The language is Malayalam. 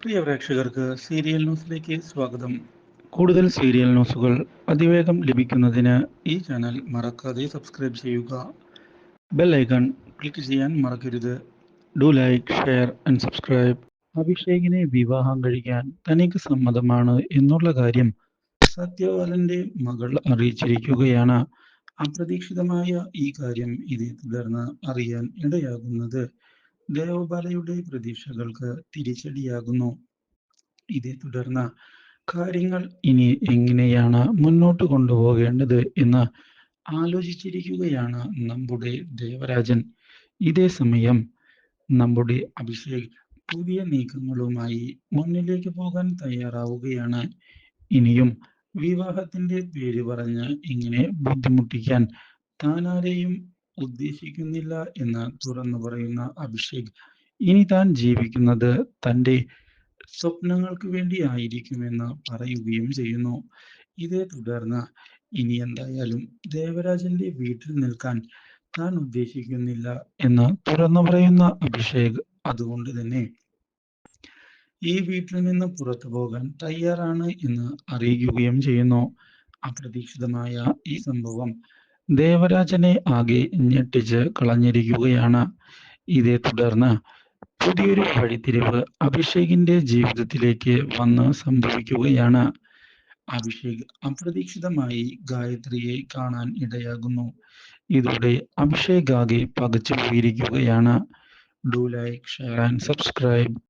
പ്രിയ പ്രേക്ഷകർക്ക് സീരിയൽ ന്യൂസിലേക്ക് സ്വാഗതം. കൂടുതൽ സീരിയൽ ന്യൂസുകൾ അതിവേഗം ലഭിക്കുന്നതിന് ഈ ചാനൽ മറക്കാതെ സബ്സ്ക്രൈബ് ചെയ്യുക. ബെൽ ഐക്കൺ ക്ലിക്ക് ചെയ്യാൻ മറക്കരുത്. Do like share and subscribe. അഭിഷേകിനെ വിവാഹം കഴിക്കാൻ തനിക്ക് സമ്മതമാണ് എന്നുള്ള കാര്യം സത്യവാലന്റെ മകൾ അറിയിച്ചിരിക്കുകയാണ്. അപ്രതീക്ഷിതമായ ഈ കാര്യം ഇതേ തുടർന്ന് അറിയാൻ ഇടയാകുന്നത്. ദേവബാലയുടെ പ്രതീക്ഷകൾക്ക് തിരിച്ചടിയാകുന്നു. ഇതേ തുടർന്ന് കാര്യങ്ങൾ ഇനി എങ്ങനെയാണ് മുന്നോട്ട് കൊണ്ടുപോകേണ്ടത് എന്ന് ആലോചിച്ചിരിക്കുകയാണ് നമ്മുടെ ദേവരാജൻ. ഇതേ സമയം നമ്മുടെ അഭിഷേക് പുതിയ നീക്കങ്ങളുമായി മുന്നിലേക്ക് പോകാൻ തയ്യാറാവുകയാണ്. ഇനിയും വിവാഹത്തിന്റെ പേര് പറഞ്ഞ് ഇങ്ങനെ ബുദ്ധിമുട്ടിക്കാൻ താനാരെയും ഉദ്ദേശിക്കുന്നില്ല എന്ന് തുറന്നു പറയുന്ന അഭിഷേക്. ഇനി താൻ ജീവിക്കുന്നത് തന്റെ സ്വപ്നങ്ങൾക്ക് വേണ്ടി ആയിരിക്കുമെന്ന് പറയുകയും ചെയ്യുന്നു. ഇതേ തുടർന്ന് ഇനി എന്തായാലും ദേവരാജന്റെ വീട്ടിൽ നിൽക്കാൻ താൻ ഉദ്ദേശിക്കുന്നില്ല എന്ന് തുറന്നു പറയുന്ന അഭിഷേക് അതുകൊണ്ട് തന്നെ ഈ വീട്ടിൽ നിന്ന് പുറത്തു പോകാൻ തയ്യാറാണ് എന്ന് അറിയിക്കുകയും ചെയ്യുന്നു. അപ്രതീക്ഷിതമായ ഈ സംഭവം ദേവരാജനെ ആകെ ഞെട്ടിച്ച് കളഞ്ഞിരിക്കുകയാണ്. ഇതേ തുടർന്ന് പുതിയൊരു വഴിത്തിരിവ് അഭിഷേകിന്റെ ജീവിതത്തിലേക്ക് വന്ന് സംഭവിക്കുകയാണ്. അഭിഷേക് അപ്രതീക്ഷിതമായി ഗായത്രിയെ കാണാൻ ഇടയാകുന്നു. ഇതോടെ അഭിഷേക് ആകെ പകച്ചു പോയിരിക്കുകയാണ് do like share and subscribe